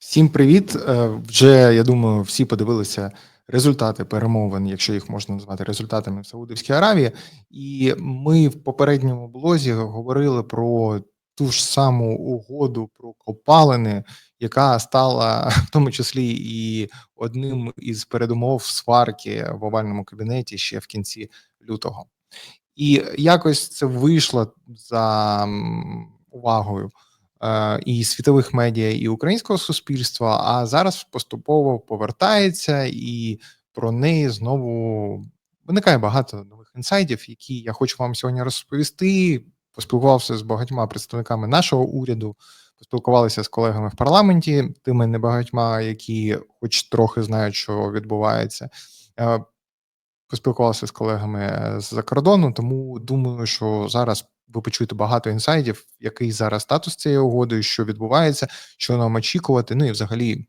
Всім привіт! Е, Вже я думаю, всі подивилися результати перемовин, якщо їх можна назвати результатами в Саудівській Аравії. І ми в попередньому блозі говорили про ту ж саму угоду про копалини, яка стала в тому числі і одним із передумов сварки в овальному кабінеті ще в кінці лютого. І якось це вийшло за увагою і світових медіа, і українського суспільства. А зараз поступово повертається, і про неї знову виникає багато нових інсайдів, які я хочу вам сьогодні розповісти. Поспілкувався з багатьма представниками нашого уряду, поспілкувалися з колегами в парламенті, тими небагатьма, які хоч трохи знають, що відбувається. Е, Поспілкувався з колегами з-за кордону, тому думаю, що зараз ви почуєте багато інсайдів, який зараз статус цієї угоди, що відбувається, що нам очікувати. Ну і взагалі,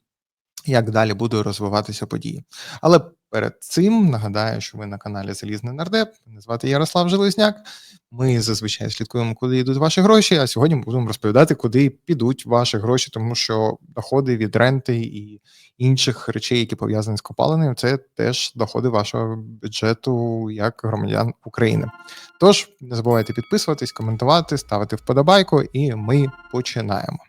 як далі будуть розвиватися події. Але перед цим нагадаю, що ви на каналі Залізний Нардеп. Мене звати Ярослав Железняк. Ми зазвичай слідкуємо, куди йдуть ваші гроші. А сьогодні будемо розповідати, куди підуть ваші гроші, тому що доходи від ренти і інших речей, які пов'язані з копалиною, це теж доходи вашого бюджету як громадян України. Тож не забувайте підписуватись, коментувати, ставити вподобайку, і ми починаємо.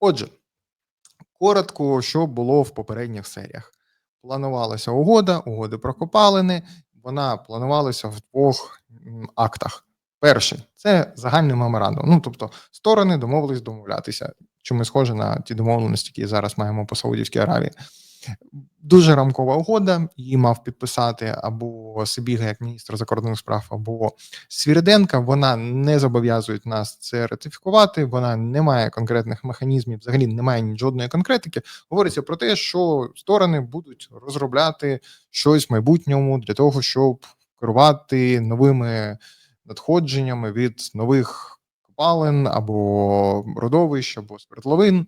Отже, коротко, що було в попередніх серіях. Планувалася угода, угоди про копалини. Вона планувалася в двох актах. Перший це загальний меморандум. Ну тобто, сторони домовились домовлятися, чому схоже на ті домовленості, які зараз маємо по Саудівській Аравії. Дуже рамкова угода. Її мав підписати або Сибіга як міністр закордонних справ, або Свіриденка. Вона не зобов'язує нас це ратифікувати. Вона не має конкретних механізмів, взагалі немає жодної конкретики. Говориться про те, що сторони будуть розробляти щось в майбутньому для того, щоб керувати новими надходженнями від нових копалин або родовищ, або свердловин,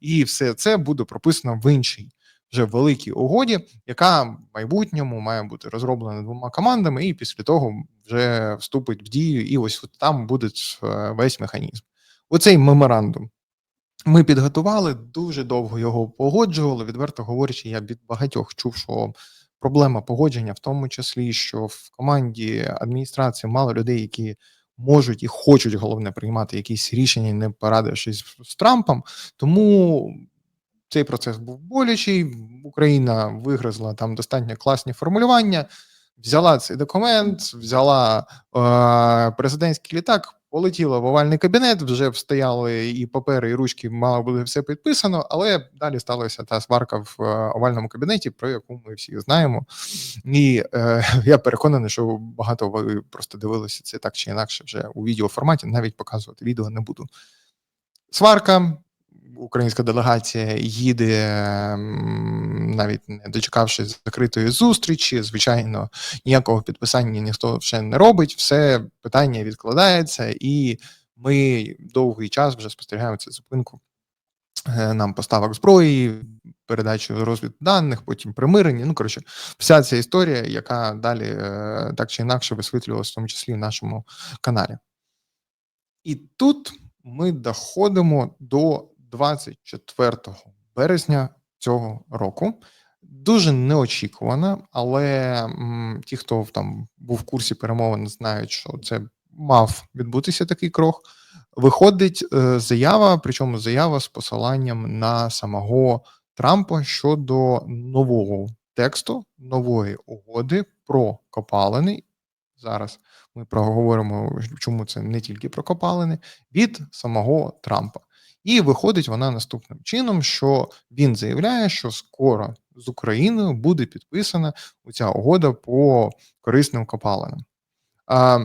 і все це буде прописано в іншій вже великій угоді, яка в майбутньому має бути розроблена двома командами, і після того вже вступить в дію, і ось там буде е, весь механізм. Оцей меморандум. Ми підготували дуже довго його погоджували. Відверто говорячи, я від багатьох чув, що проблема погодження, в тому числі, що в команді адміністрації мало людей, які можуть і хочуть головне приймати якісь рішення, не порадившись з Трампом. Тому цей процес був болячий. Україна вигризла там достатньо класні формулювання, взяла цей документ, взяла е, президентський літак, полетіла в овальний кабінет. Вже встояли і папери, і ручки мало бути все підписано. Але далі сталася та сварка в е, овальному кабінеті, про яку ми всі знаємо. І е, я переконаний, що багато ви просто дивилися це так чи інакше вже у відеоформаті. Навіть показувати відео не буду. Сварка, українська делегація їде, навіть не дочекавшись закритої зустрічі. Звичайно, ніякого підписання ніхто ще не робить. Все питання відкладається, і ми довгий час вже спостерігаємо цю зупинку. е, Нам поставок зброї, передачу розвідданих, потім примирення. Ну коротше, вся ця історія, яка далі е, так чи інакше висвітлювалася, в тому числі в нашому каналі. І тут ми доходимо до 24 березня цього року. Дуже неочікувано, але м, ті, хто там був в курсі перемовин, знають, що це мав відбутися такий крок. Виходить е, заява, причому заява з посиланням на самого Трампа щодо нового тексту, нової угоди про копалини. Зараз ми проговоримо, чому це не тільки про копалини, від самого Трампа. І виходить вона наступним чином, що він заявляє, що скоро з Україною буде підписана ця угода по корисним копалинам. А,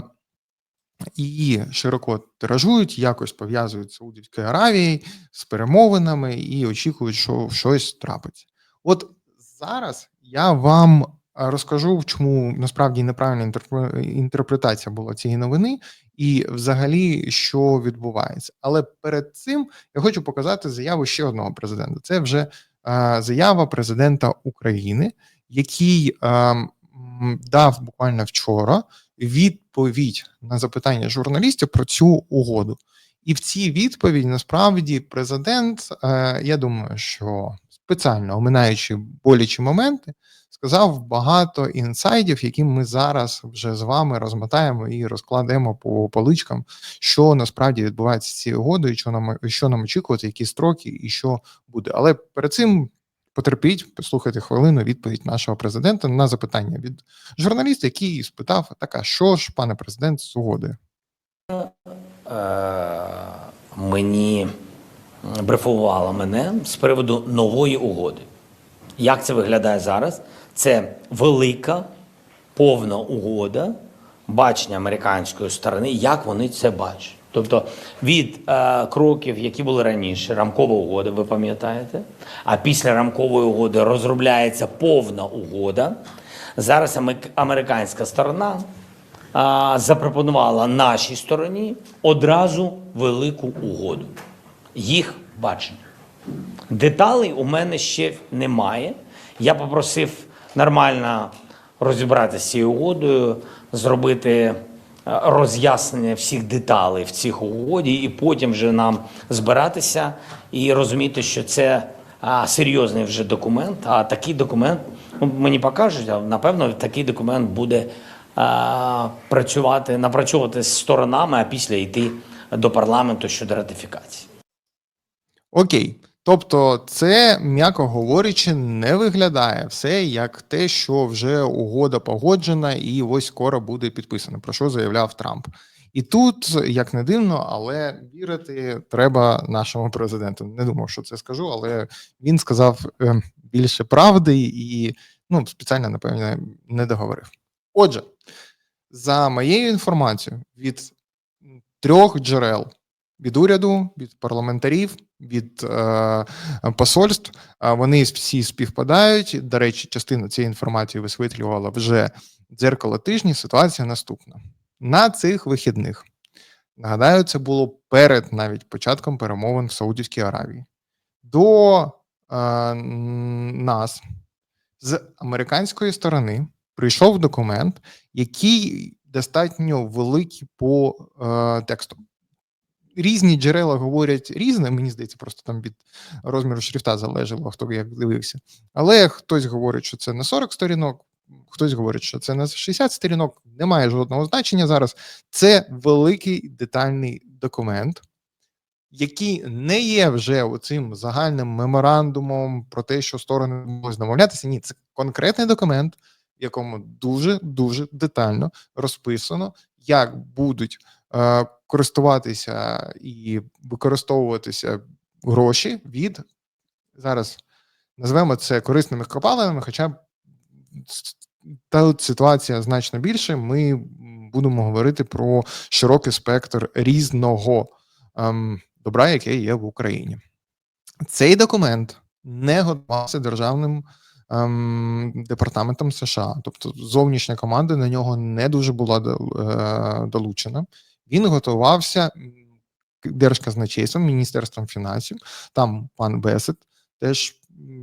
Її широко тиражують, якось пов'язують Саудівською Аравією з перемовинами і очікують, що щось трапиться. От зараз я вам розкажу, чому насправді неправильна інтерпре- інтерпретація була цієї новини, і взагалі що відбувається. Але перед цим я хочу показати заяву ще одного президента. Це вже е, заява президента України, який е, дав буквально вчора відповідь на запитання журналістів про цю угоду. І в цій відповіді насправді президент, е, я думаю, що спеціально оминаючи болячі моменти, сказав багато інсайдів, які ми зараз вже з вами розмотаємо і розкладемо по поличкам, що насправді відбувається з цією угодою, що нам що нам очікувати, які строки і що буде. Але перед цим потерпіть, послухайте хвилину відповідь нашого президента на запитання від журналіста, який спитав: така, що ж, пане президент, з угодою? Е, мені брифувала мене з приводу нової угоди. Як це виглядає зараз? Це велика, повна угода, бачення американської сторони, як вони це бачать. Тобто від е, кроків, які були раніше, рамкова угода, ви пам'ятаєте, а після рамкової угоди розробляється повна угода. Зараз аме- американська сторона запропонувала нашій стороні одразу велику угоду. Їх бачення. Деталей у мене ще немає. Я попросив нормально розібратися з цією угодою, зробити е, роз'яснення всіх деталей в цих угоді, і потім вже нам збиратися і розуміти, що це серйозний вже документ. А такий документ ну, мені покажуть, а напевно такий документ буде працювати, напрацьовувати з сторонами, а після йти до парламенту щодо ратифікації. Окей. Тобто, це, м'яко говорячи, не виглядає все як те, що вже угода погоджена, і ось скоро буде підписано, про що заявляв Трамп. І тут, як не дивно, але вірити треба нашому президенту. Не думав, що це скажу, але він сказав е, більше правди і ну, спеціально, напевно, не договорив. Отже, за моєю інформацією, від трьох джерел від уряду, від парламентарів, від е, посольств. Вони всі співпадають. До речі, частину цієї інформації висвітлювала вже дзеркало тижні. Ситуація наступна на цих вихідних. Нагадаю, це було перед навіть початком перемовин в Саудівській Аравії. До е, нас з американської сторони прийшов документ, який достатньо великий по е, тексту різні джерела говорять різне. Мені здається, просто там від розміру шрифта залежало, хто як дивився. Але хтось говорить, що це на 40 сторінок, хтось говорить, що це на 60 сторінок. Немає жодного значення зараз. Це великий детальний документ. Який не є вже оцим загальним меморандумом про те, що сторони можуть домовлятися. Ні, це конкретний документ, в якому дуже дуже детально розписано, як будуть е, користуватися і використовуватися гроші від зараз назвемо це корисними копалинами, хоча та ситуація значно більше. Ми будемо говорити про широкий спектр різного ем, добра, яке є в Україні. Цей документ не готувався державним ем, департаментом США, тобто зовнішня команда на нього не дуже була е, долучена. Він готувався держказначейством, міністерством фінансів. Там пан Бесет, теж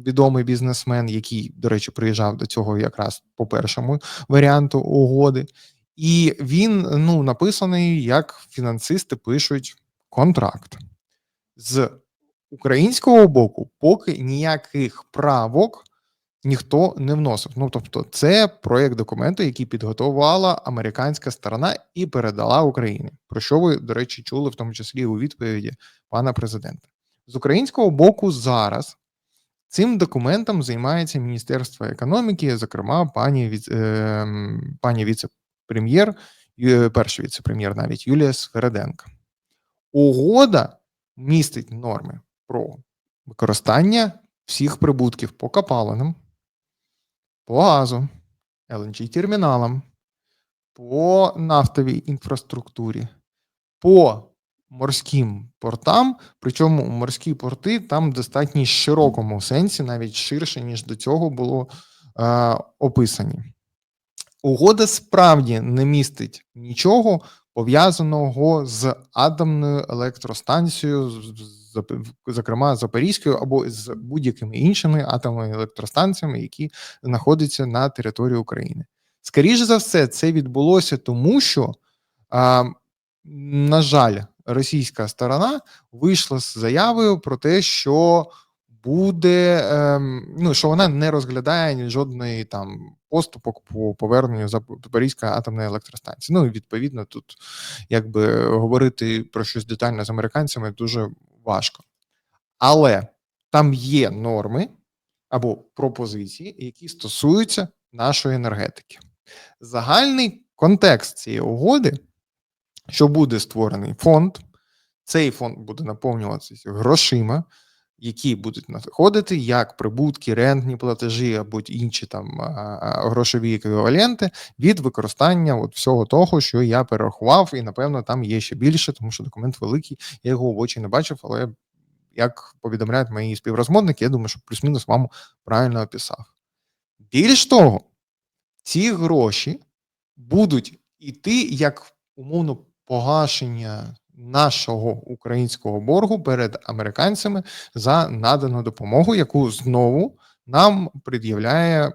відомий бізнесмен, який, до речі, приїжджав до цього якраз по першому варіанту угоди. І він ну написаний, як фінансисти пишуть контракт з українського боку, поки ніяких правок ніхто не вносив. Ну тобто, це проєкт документу, який підготувала американська сторона і передала Україні. Про що ви, до речі, чули в тому числі у відповіді пана президента. З українського боку зараз цим документом займається Міністерство економіки, зокрема, пані віц- е, пані віце-прем'єр, перший віце-прем'єр навіть Юлія Свереденко. Угода містить норми про використання всіх прибутків по копалинам, по газу, LNG терміналам, по нафтовій інфраструктурі, по морським портам. Причому морські порти там в достатньо широкому сенсі, навіть ширше, ніж до цього було е, описані. Угода справді не містить нічого пов'язаного з атомною електростанцією, з- з- зокрема Запорізькою, або з будь-якими іншими атомними електростанціями, які знаходяться на території України. Скоріше за все, це відбулося тому, що, а, на жаль, російська сторона вийшла з заявою про те, що буде ем, ну що вона не розглядає жодної там поступок по поверненню Запорізької атомної електростанції. Ну і відповідно тут якби говорити про щось детально з американцями дуже важко. Але там є норми або пропозиції, які стосуються нашої енергетики. Загальний контекст цієї угоди, що буде створений фонд, цей фонд буде наповнюватися грошима, які будуть надходити як прибутки, рентні платежі або інші там грошові еквіваленти від використання от всього того, що я перерахував, і напевно там є ще більше, тому що документ великий. Я його в очі не бачив, але як повідомляють мої співрозмовники, я думаю, що плюс-мінус вам правильно описав. Більш того, ці гроші будуть іти як умовно погашення нашого українського боргу перед американцями за надану допомогу, яку знову нам пред'являє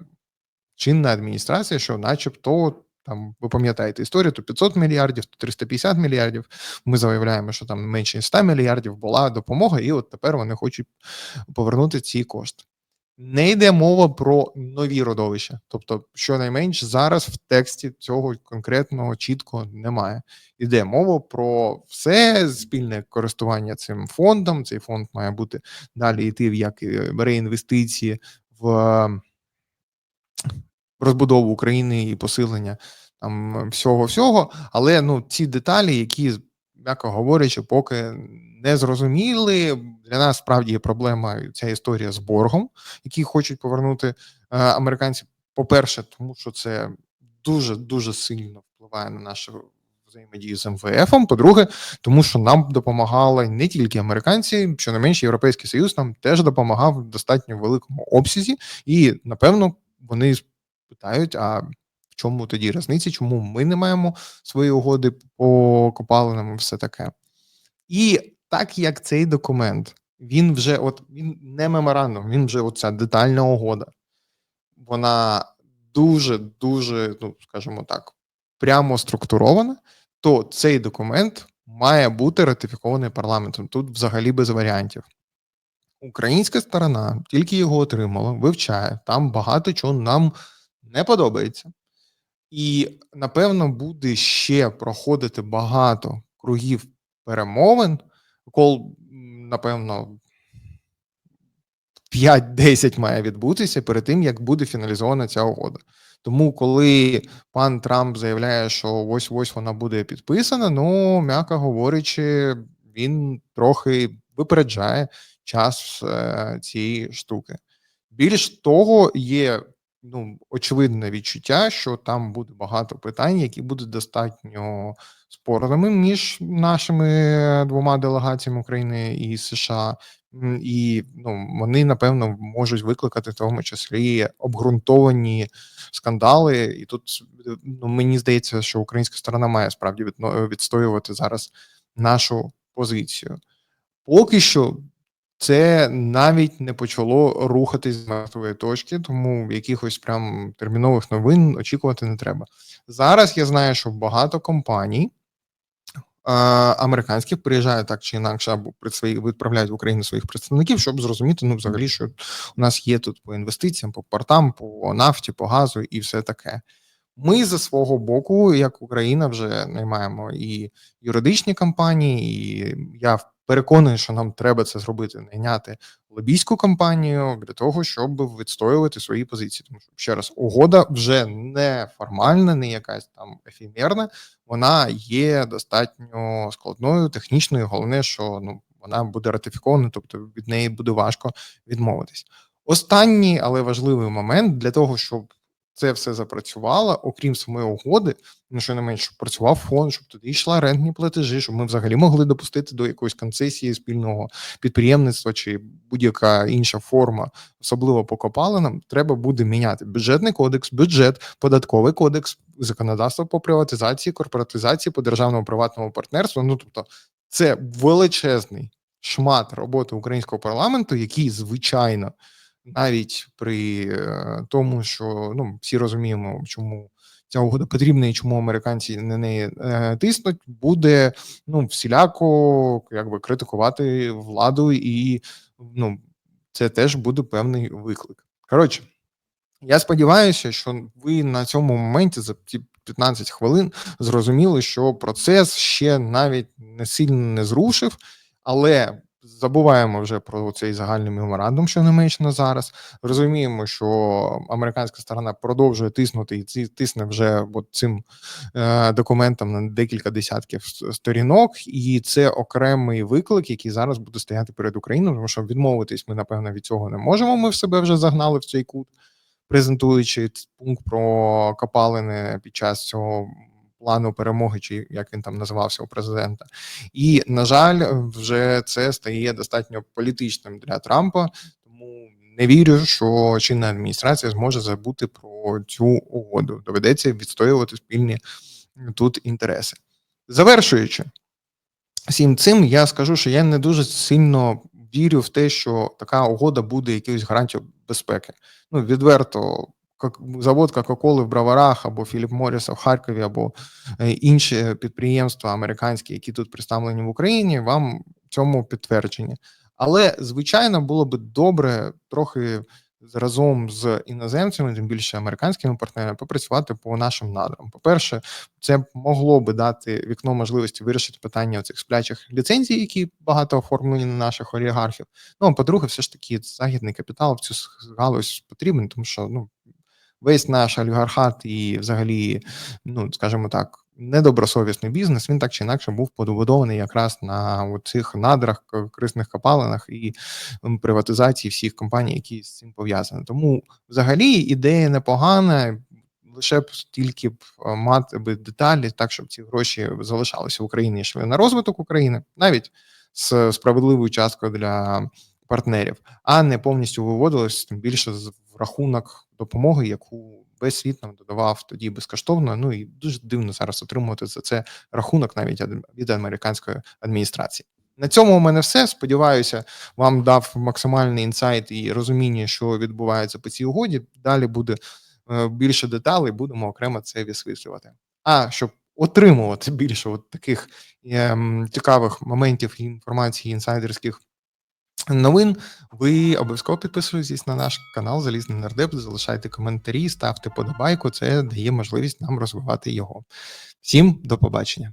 чинна адміністрація, що, начебто, там ви пам'ятаєте історію, то 500 мільярдів, то 350 мільярдів. Ми заявляємо, що там менше 100 мільярдів була допомога, і от тепер вони хочуть повернути ці кошти. Не йде мова про нові родовища, тобто, щонайменш зараз в тексті цього конкретного чітко немає. Йде мова про все спільне користування цим фондом. Цей фонд має бути далі йти в як реінвестиції в розбудову України і посилення там всього всього. Але ну ці деталі, які м'яко говорячи, поки не зрозуміли. Для нас справді є проблема ця історія з боргом, який хочуть повернути е, американці. По-перше, тому що це дуже дуже сильно впливає на нашу взаємодію з МВФ. По-друге, тому що нам допомагали не тільки американці, що не менше європейський союз нам теж допомагав в достатньо великому обсязі, і напевно вони питають: а в чому тоді різниці? Чому ми не маємо свої угоди по копалинам і все таке? І так як цей документ, він вже от він не меморандум, він вже оця детальна угода. Вона дуже, дуже, ну скажімо так, прямо структурована, то цей документ має бути ратифікований парламентом. Тут взагалі без варіантів. Українська сторона тільки його отримала, вивчає, там багато чого нам не подобається. І напевно буде ще проходити багато кругів перемовин, кол, напевно, 5-10 має відбутися перед тим, як буде фіналізована ця угода. Тому, коли пан Трамп заявляє, що ось ось вона буде підписана, ну м'яко говорячи, він трохи випереджає час е, цієї штуки. Більш того, є ну, очевидне відчуття, що там буде багато питань, які будуть достатньо спорними між нашими двома делегаціями України і США, і ну вони напевно можуть викликати в тому числі обґрунтовані скандали. І тут ну мені здається, що українська сторона має справді відстоювати зараз нашу позицію. Поки що це навіть не почало рухатись з мертвої точки, тому якихось прям термінових новин очікувати не треба. Зараз я знаю, що багато компаній американських приїжджають так чи інакше, або свої відправляють в Україну своїх представників, щоб зрозуміти, ну взагалі, що у нас є тут по інвестиціям, по портам, по нафті, по газу і все таке. Ми за свого боку, як Україна, вже наймаємо і юридичні компанії, і я переконаний, що нам треба це зробити, найняти лобійську компанію для того, щоб відстоювати свої позиції. Тому що ще раз угода вже не формальна, не якась там ефемерна, вона є достатньо складною, технічною. Головне, що ну вона буде ратифікована, тобто від неї буде важко відмовитись. Останній, але важливий момент для того, щоб це все запрацювало, окрім самої угоди, ну що не менше, працював фонд, щоб туди йшла рентні платежі, щоб ми взагалі могли допустити до якоїсь концесії спільного підприємництва чи будь-яка інша форма, особливо по копалинам, треба буде міняти бюджетний кодекс, бюджет, податковий кодекс, законодавство по приватизації, корпоратизації, по державному приватному партнерству. Ну тобто, це величезний шмат роботи українського парламенту, який звичайно навіть при е, тому, що ну всі розуміємо, чому ця угода потрібна і чому американці на неї е, тиснуть, буде ну всіляко якби критикувати владу, і ну це теж буде певний виклик. Коротше, я сподіваюся, що ви на цьому моменті за ці 15 хвилин зрозуміли, що процес ще навіть не сильно не зрушив, але забуваємо вже про цей загальний меморандум, що Німеччина зараз. Розуміємо, що американська сторона продовжує тиснути і тисне вже от цим е, документом на декілька десятків сторінок, і це окремий виклик, який зараз буде стояти перед Україною, тому що відмовитись ми напевно від цього не можемо. Ми в себе вже загнали в цей кут презентуючи пункт про копалини під час цього плану перемоги, чи як він там називався у президента. І на жаль, вже це стає достатньо політичним для Трампа. Тому не вірю, що чинна адміністрація зможе забути про цю угоду. Доведеться відстоювати спільні тут інтереси. Завершуючи всім цим, я скажу, що я не дуже сильно вірю в те, що така угода буде якоюсь гарантією безпеки. Ну, відверто, завод Кока-Коли в Броварах або Філіп Моріса в Харкові, або е, інші підприємства американські, які тут представлені в Україні, вам цьому підтвердження. Але звичайно було би добре трохи разом з іноземцями, тим більше американськими партнерами, попрацювати по нашим надрам. По-перше, це могло би дати вікно можливості вирішити питання цих сплячих ліцензій, які багато оформлені на наших олігархів. Ну а по-друге, все ж таки західний капітал в цю галузь потрібен, тому що ну весь наш олігархат і взагалі, ну скажімо так, недобросовісний бізнес, він так чи інакше був побудований якраз на цих надрах, корисних копалинах і приватизації всіх компаній, які з цим пов'язані. Тому взагалі ідея непогана. Лише б тільки б е, мати би деталі, так щоб ці гроші залишалися в Україні, йшли на розвиток України, навіть з справедливою часткою для партнерів, а не повністю виводилось тим більше з рахунок допомоги, яку весь світ нам додавав тоді безкоштовно. Ну і дуже дивно зараз отримувати за це рахунок навіть від американської адміністрації. На цьому у мене все. Сподіваюся, вам дав максимальний інсайт і розуміння, що відбувається по цій угоді. Далі буде е, більше деталей, будемо окремо це висвітлювати. А щоб отримувати більше от таких ем, цікавих моментів інформації інсайдерських новин, ви обов'язково підписуйтесь на наш канал Залізний Нардеп, залишайте коментарі, ставте подобайку. Це дає можливість нам розвивати його. Всім до побачення.